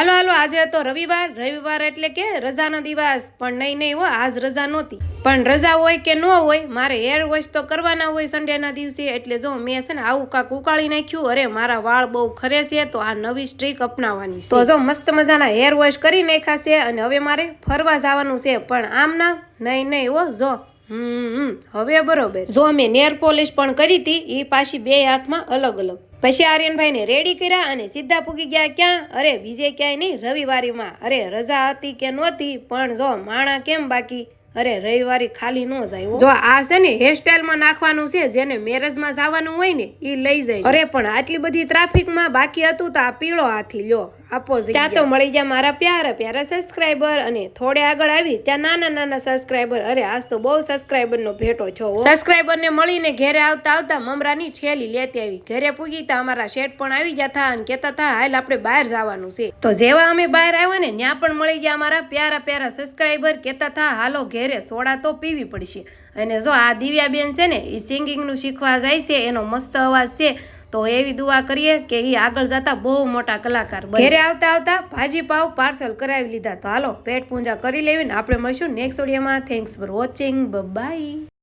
હાલો હાલો, આજે તો રવિવાર. રવિવાર એટલે કે રજાનો દિવસ. પણ નહીં નહીં, હો, આજ રજા નહોતી. પણ રજા હોય કે ન હોય, મારે હેર વોશ તો કરવાના હોય સન્ડેના દિવસે. એટલે જો મેં છે ને આવું કાંક ઉકાળી નાખ્યું, અરે, મારા વાળ બહુ ખરે છે, તો આ નવી સ્ટ્રીક અપનાવવાની તો જો મસ્ત મજાના હેર વોશ કરી નાખ્યા છે, અને હવે મારે ફરવા જવાનું છે. પણ આમ ના, નહીં નહીં, હો, જો. હમ હવે બરોબર. જો અમે નેર પોલિશ પણ કરી હતી એ પાછી બે હાથમાં અલગ અલગ. પછી આર્યનભાઈને રેડી કર્યા અને સીધા પૂગી ગયા ક્યાં? અરે બીજે ક્યાંય નહીં રવિવારીમાં. અરે રજા હતી કે નહોતી પણ જો માણા કેમ બાકી? અરે રવિવારી ખાલી ન જાય જો આ છે ને હેરસ્ટાઈલમાં નાખવાનું છે જેને મેરેજમાં જવાનું હોય ને એ લઈ જાય. અરે પણ આટલી બધી ટ્રાફિકમાં બાકી હતું તો આ પીળો હાથી લ્યો. આપો ત્યાં તો મળી જાય મારા પ્યારા પ્યારા સબસ્ક્રાઈબર અને થોડે આગળ આવી ત્યાં નાના નાના સબસ્ક્રાઈબર અરે આજ તો બહુ સબસ્ક્રાઈબરનો ભેટો છો સબસ્ક્રાઈબરને મળીને ઘેરે આવતા આવતા મમરાની ઠેલી લેતી આવી. ઘરે પૂગી તા અમારા શેઠ પણ આવી ગયા હતા અને કહેતા હતા હાલ આપણે બહાર જવાનું છે. તો જેવા અમે બહાર આવ્યા ને ત્યાં પણ મળી ગયા અમારા પ્યારા પ્યારા સબસ્ક્રાઈબર કહેતા હતા હાલો ઘેરે સોડા તો પીવી પડશે. અને જો આ દિવ્યાબેન છે ને એ સિંગિંગનું શીખવા જાય છે એનો મસ્ત અવાજ છે. તો એવી દુઆ કરીએ કે એ આગળ જતા બહુ મોટા કલાકાર ઘેરે આવતા આવતા ભાજી પાવ પાર્સલ કરાવી લીધા. તો હાલો, પેટ પૂજા કરી લેવી ને આપણે મળીશું નેક્સ્ટ ઓડિયામાં થેન્ક્સ ફોર વોચિંગ બાય